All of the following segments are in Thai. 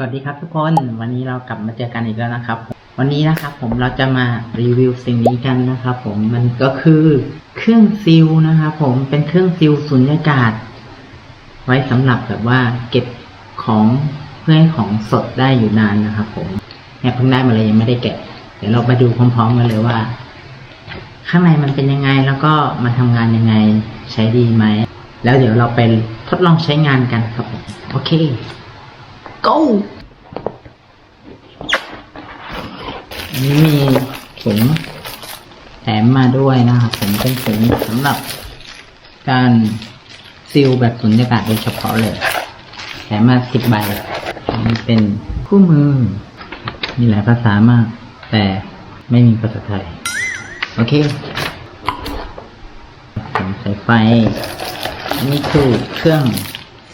วัสดีครับทุกคนวันนี้เรากลับมาเจอกันอีกแล้วนะครับ วันนี้นะครับผมเราจะมารีวิวสิ่งนี้กันนะครับผมมันก็คือเครื่องซิลนะครับผมเป็นเครื่องซิลสุญญากาศ ไว้สำหรับแบบว่าเก็บของเพื่อให้ของสดได้อยู่นานนะครับผมเนี่ยเพิ่งได้มาเลยยังไม่ได้แกะ เดี๋ยวเรามาดูพร้อมๆกันเลยว่า ข้างในมันเป็นยังไงแล้วก็มันทำงานยังไงใช้ดีไหมแล้วเดี๋ยวเราไปทดลองใช้งานกันครับผมโอเค go อันนี้มีถุงแถมมาด้วยนะครับผมเป็นถุงสำหรับการซีลแบบสุญญากาศโดยเฉพาะเลย แถมมาสิบใบอันนี้เป็นคู่มือ มีหลายภาษามาก แต่ไม่มีภาษาไทย โอเคผมใส่ไฟอันนี้คือเครื่อง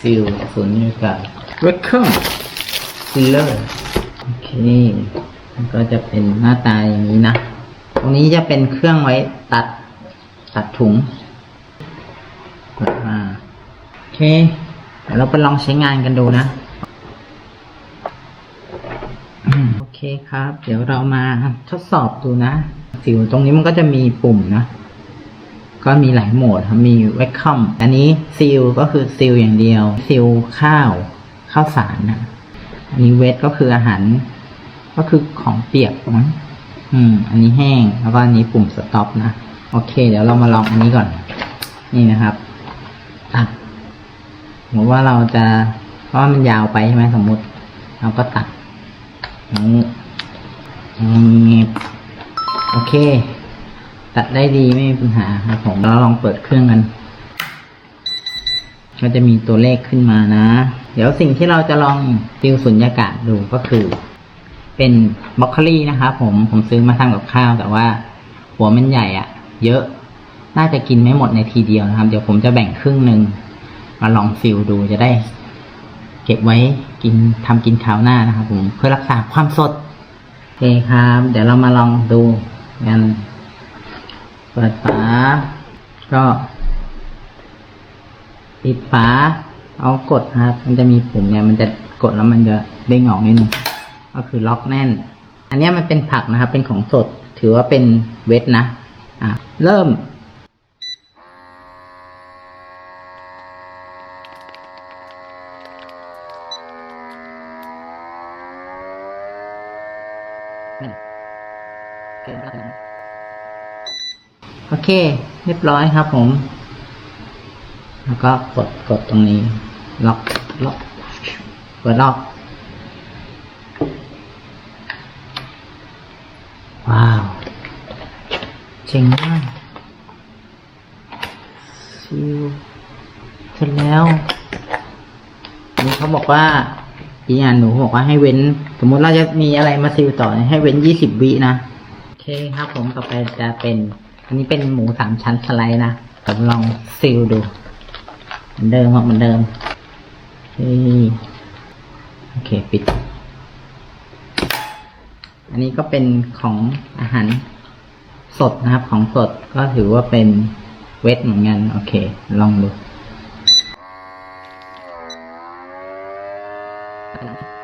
ซีลสุญญากาศ Welcome Sealer โอเคก็จะเป็นหน้าตาอย่างนี้นะ ตรงนี้จะเป็นเครื่องไว้ตัดตัดถุงกดมาโอเค เดี๋ยวเราไปลองใช้งานกันดูนะ โอเคครับ เดี๋ยวเรามาทดสอบดูนะ สิวตรงนี้มันก็จะมีปุ่มนะ ก็มีหลายโหมดมี welcome อันนี้ซีลก็คือซีลอย่างเดียวซีลข้าว ข้าวสารนะ อันนี้เวทก็คืออาหาร ก็คือของเปียกมั้งอืม อันนี้แห้ง แล้วก็อันนี้ปุ่มสต็อปนะ โอเค เดี๋ยวเรามาลองอันนี้ก่อน นี่นะครับ ตัดสมมติว่าเราจะ เพราะว่ามันยาวไปใช่ไหมสมมุติ เราก็ตัดอย่างนี้อย่างนี้โอเค ตัดได้ดีไม่มีปัญหาครับผมเราลองเปิดเครื่องกัน ก็จะมีตัวเลขขึ้นมานะ เดี๋ยวสิ่งที่เราจะลองติวสุญญากาศดูก็คือ เป็นบรอกโคลี่นะครับผมผมซื้อมาทำกับข้าว แต่ว่า หัวมันใหญ่อะเยอะ น่าจะกินไม่หมดในทีเดียวนะครับ เดี๋ยวผมจะแบ่งครึ่งหนึ่งมาลองฟิลดูจะได้ เก็บไว้กินทำกินคราวหน้านะครับผมเพื่อรักษาความสดโอเคครับ เดี๋ยวเรามาลองดูกันเปิดฝาก็ ปิดฝา เอากดครับ มันจะมีปุ่มเนี่ย มันจะกดแล้วมันจะเด้งออกนิดนึง ก็คือล็อกแน่น อันนี้มันเป็นผักนะครับ เป็นของสด ถือว่าเป็นเวทนะ อะ เริ่มโอเค เรียบร้อยครับผม แล้วก็กดกดตรงนี้ ล็อกล็อกเปิดล็อกว้าวเจ๋งมากซิลเสร็จแล้วนี่เขาบอกว่าอีกอย่างหนูบอกว่าให้เว้น สมมติเราจะมีอะไรมาซิลต่อให้เว้นยี่สิบวินะโอเคครับผมต่อไปจะเป็น อันนี้เป็นหมูสามชั้นสไลด์นะผมลองซิลดู เหมือนเดิมครับเหมือนเดิมโอเคปิด อันนี้ก็เป็นของอาหารสดนะครับ ของสดก็ถือว่าเป็นเวทเหมือนกันโอเค ลองดู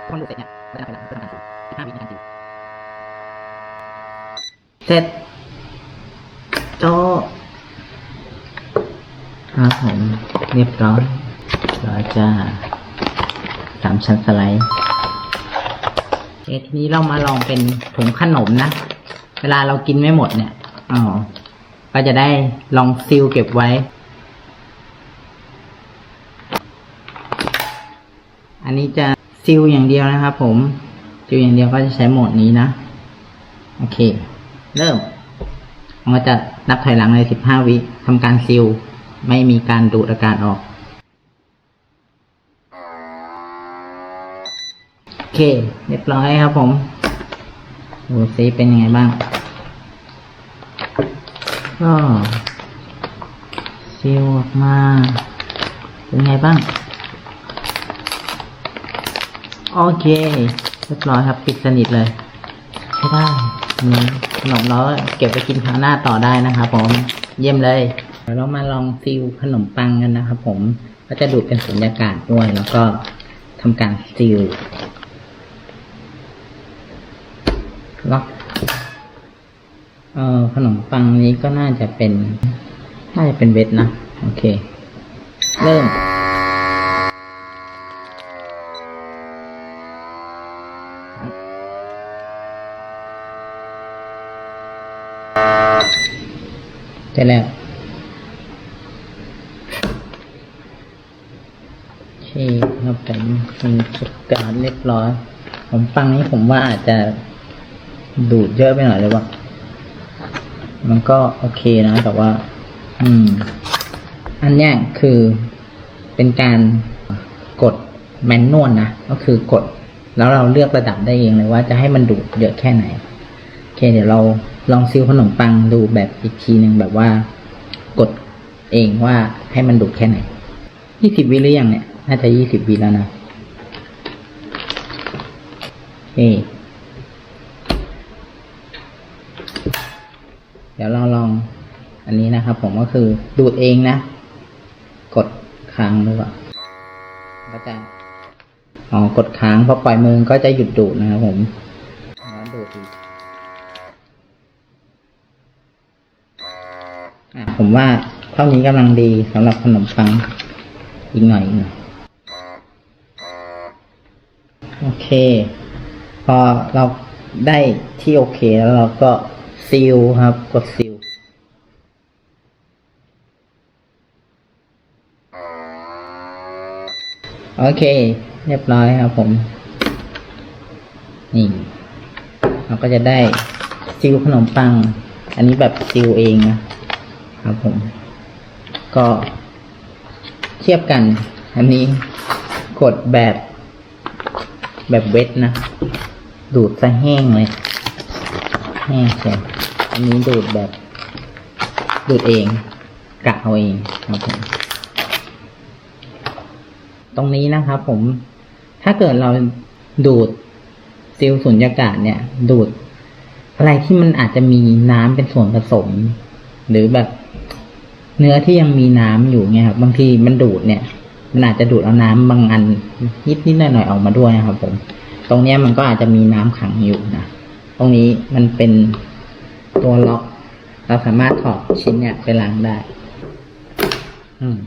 คนดูเสร็จบ ครับผมเรียบร้อยเราจะสามชั้นสไลด์โอทีนี้เรามาลองเป็นถุงขนมนะ เวลาเรากินไม่หมดเนี่ยอ๋อก็จะได้ลองซีลเก็บไว้ อันนี้จะซีลอย่างเดียวนะครับผมซีลอย่างเดียวก็จะใช้โหมดนี้นะ โอเค เริ่มมันก็จะนับถอยหลังเลยสิบห้าวิทำการซีล ไม่มีการดูดอากาศออก โอเค เรียบร้อยครับผมดูซิเป็นยังไงบ้างก็ซีลออกมา เป็นไงบ้าง โอเค เรียบร้อยครับ ปิดสนิทเลย ใช้ได้มีขนมเราเก็บไปกินครั้งหน้าต่อได้นะครับผม เยี่ยมเลย เดี๋ยวเรามาลองซีลขนมปังกันนะครับผมก็จะดูดเป็นสุญญากาศด้วย แล้วก็ทำการซีลล็อกเอ่อขนมปังนี้ก็น่าจะเป็น น่าจะเป็นเวทนะ โอเค เริ่มได้แล้ว โอเคครับผมมีสุกการเรียบร้อย ผมปังนี้ผมว่าอาจจะดูดเยอะไปหน่อยเลยว่ามันก็โอเคนะแต่ว่า อืม อันนี้คือเป็นการกดแมนนวลนะก็คือกด แล้วเราเลือกระดับได้เองเลยว่าจะให้มันดูดเยอะแค่ไหนโอเค เดี๋ยวเราลองซิลขนมปังดูแบบอีกทีหนึ่งแบบว่า กดเองว่าให้มันดูดแค่ไหนยี่สิบวิหรือยังเนี่ย น่าจะยี่สิบวิแล้วนะเฮ้เดี๋ยวเราลอง อันนี้นะครับผมก็คือดูดเองนะ กดค้างหรือเปล่าก็จะอ๋อกดค้างพอปล่อยมือก็จะหยุดดูดนะครับผมแล้วดูดอีกผมว่าเท่านี้กำลังดีสำหรับขนมปังอีกหน่อยอีกหน่อย โอ เค พอเราได้ที่โอเคแล้วเราก็ซีลครับ กดซีลโอเค เรียบร้อยครับผม นี่ เราก็จะได้ซิลขนมปัง อันนี้แบบซิลเองนะครับผม ก็เทียบกัน อันนี้กดแบบ แบบเวทนะ ดูดซะแห้งเลย แห้งใช่อันนี้ดูดแบบ ดูดเองกะเอาเองครับผมตรงนี้นะครับผม ถ้าเกิดเราดูดซิลสุญญากาศเนี่ย ดูด อะไรที่มันอาจจะมีน้ำเป็นส่วนผสม หรือแบบเนื้อที่ยังมีน้ำอยู่เนี่ยครับบางทีมันดูดเนี่ย มันอาจจะดูดเอาน้ำบางอันนิดนิดหน่อยหน่อยออกมาด้วยนะครับ ผม ตรงเนี้ยมันก็อาจจะมีน้ำขังอยู่นะตรงนี้มันเป็นตัวล็อก เราสามารถถอดชิ้นเนี่ยไปล้างได้ อืม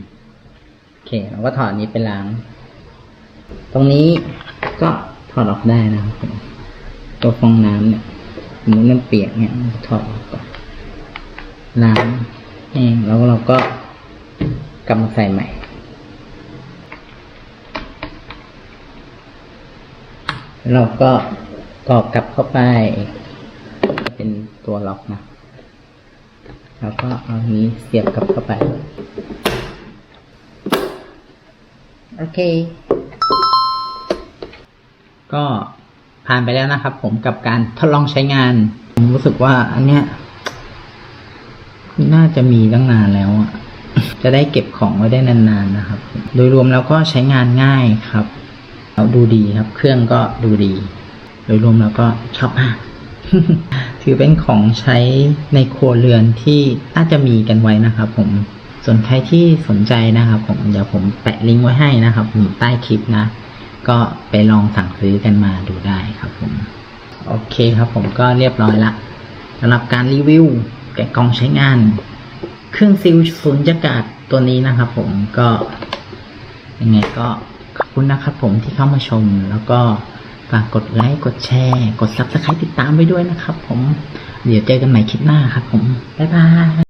โอเค เราก็ถอดนี้ไปล้าง ตรงนี้ก็ถอดออกได้นะครับผมตัวฟองน้ำเนี่ยสมมติมันเปียกเนี่ยถอดออกก่อนล้างแห้งแล้วเราก็กลับมาใส่ใหม่ เราก็กรอกกลับเข้าไป เป็นตัวล็อกนะ แล้วก็เอานี้เสียบกลับเข้าไป โอเค ก็ผ่านไปแล้วนะครับผมกับการทดลองใช้งาน ผมรู้สึกว่าอันเนี้ย น่าจะมีตั้งนานแล้วอะจะได้เก็บของไว้ได้นานๆนะครับ โดยรวมแล้วก็ใช้งานง่ายครับ แล้วดูดีครับ เครื่องก็ดูดี โดยรวมแล้วก็ชอบมากถือเป็นของใช้ในครัวเรือนที่น่าจะมีกันไว้นะครับผมส่วนใครที่สนใจนะครับผมเดี๋ยวผมแปะลิงก์ไว้ให้นะครับผมใต้คลิปนะ ก็ไปลองสั่งซื้อกันมาดูได้ครับผม โอเคครับผมก็เรียบร้อยละสำหรับการรีวิวแกะกล่องใช้งาน เครื่องซิลสุญญากาศตัวนี้นะครับผมก็ยังไงก็ คุณนะครับผมที่เข้ามาชม แล้วก็ฝากกดไลค์กดแชร์ กด subscribe ติดตามไว้ด้วยนะครับผม เดี๋ยวเจอกันใหม่คลิปหน้าครับผม บ๊ายบาย